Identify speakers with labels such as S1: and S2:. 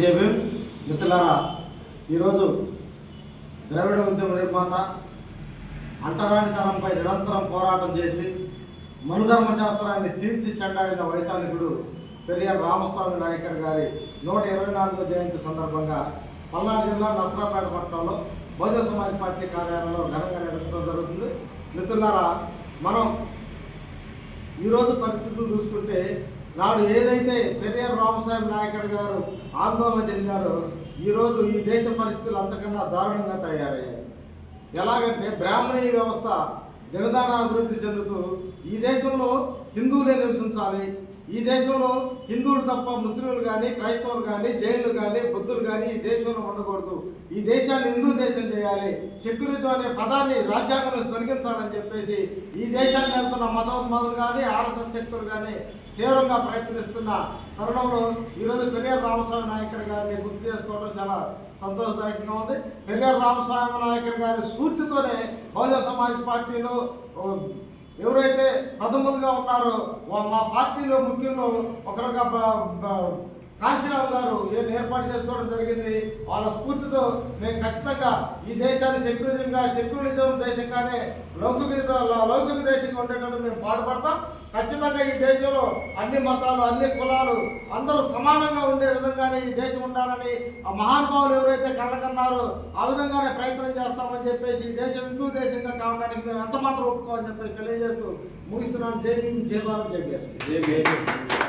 S1: JB మిత్రులారా ఈరోజు ద్రవిడ ఉద్యమ నిర్మాత అంటరానితనంపై నిరంతరం పోరాటం చేసి మనుధర్మ శాస్త్రాన్ని చీల్చి చెండాడిన వైతాళికుడు పెరియార్ రామస్వామి నాయకర్ గారి నూట ఇరవై నాలుగో జయంతి సందర్భంగా పల్నాడు జిల్లా నసరాపేట పట్టణంలో బహుజన సమాజ్ పార్టీ కార్యాలయంలో ఘనంగా నిర్వహించడం జరుగుతుంది. మిత్రులారా మనం ఈరోజు పరిస్థితులు చూసుకుంటే నాడు ఏదైతే పెరియార్ రామస్వామి నాయకర్ గారు ఆందోళన చెందారో ఈరోజు ఈ దేశ పరిస్థితులు అంతకన్నా దారుణంగా తయారయ్యాయి. ఎలాగంటే బ్రాహ్మణీయ వ్యవస్థ దినదాన అభివృద్ధి చెందుతూ ఈ దేశంలో హిందువులే నివసించాలి ఈ దేశంలో హిందువులు తప్ప ముస్లింలు కానీ క్రైస్తవులు కానీ జైన్లు కానీ బుద్ధులు కానీ ఈ దేశంలో ఉండకూడదు. ఈ దేశాన్ని హిందూ దేశం చేయాలి. సెక్యురిజం అనే పదాన్ని రాజ్యాంగంలో తొలగించాలని చెప్పేసి ఈ దేశాన్ని వెళ్తున్న మతోన్మాదులు కానీ ఆర్ఎస్ఎస్ శక్తులు కానీ తీవ్రంగా ప్రయత్నిస్తున్న తరుణంలో ఈరోజు పెరియార్ రామస్వామి నాయకర్ గారిని గుర్తు చేసుకోవడం చాలా సంతోషదాయకంగా ఉంది. పెరియార్ రామస్వామి నాయకర్ గారి స్ఫూర్తితోనే బహుజన సమాజ్ పార్టీలో ఎవరైతే ప్రథములుగా ఉన్నారో మా పార్టీలో ముఖ్యంలో ఒకరుగా కాశీరావు గారు ఏం ఏర్పాటు చేసుకోవడం జరిగింది? వాళ్ళ స్ఫూర్తితో మేము ఖచ్చితంగా ఈ దేశాన్ని సెక్యులరిజంగా సెక్యులరిజం దేశంగానే లౌకిక లౌకిక దేశంగా ఉండేటట్టు మేము పాటుపడతాం. ఖచ్చితంగా ఈ దేశంలో అన్ని మతాలు అన్ని కులాలు అందరూ సమానంగా ఉండే విధంగానే ఈ దేశం ఉండాలని ఆ మహానుభావులు ఎవరైతే కలగన్నారో ఆ విధంగానే ప్రయత్నం చేస్తామని చెప్పేసి ఈ దేశం హిందూ దేశంగా కావడానికి మేము ఎంత మాత్రం ఒప్పుకోమని చెప్పేసి తెలియజేస్తూ ముగిస్తున్నాను. జై భీమ్ జై భారత్ జై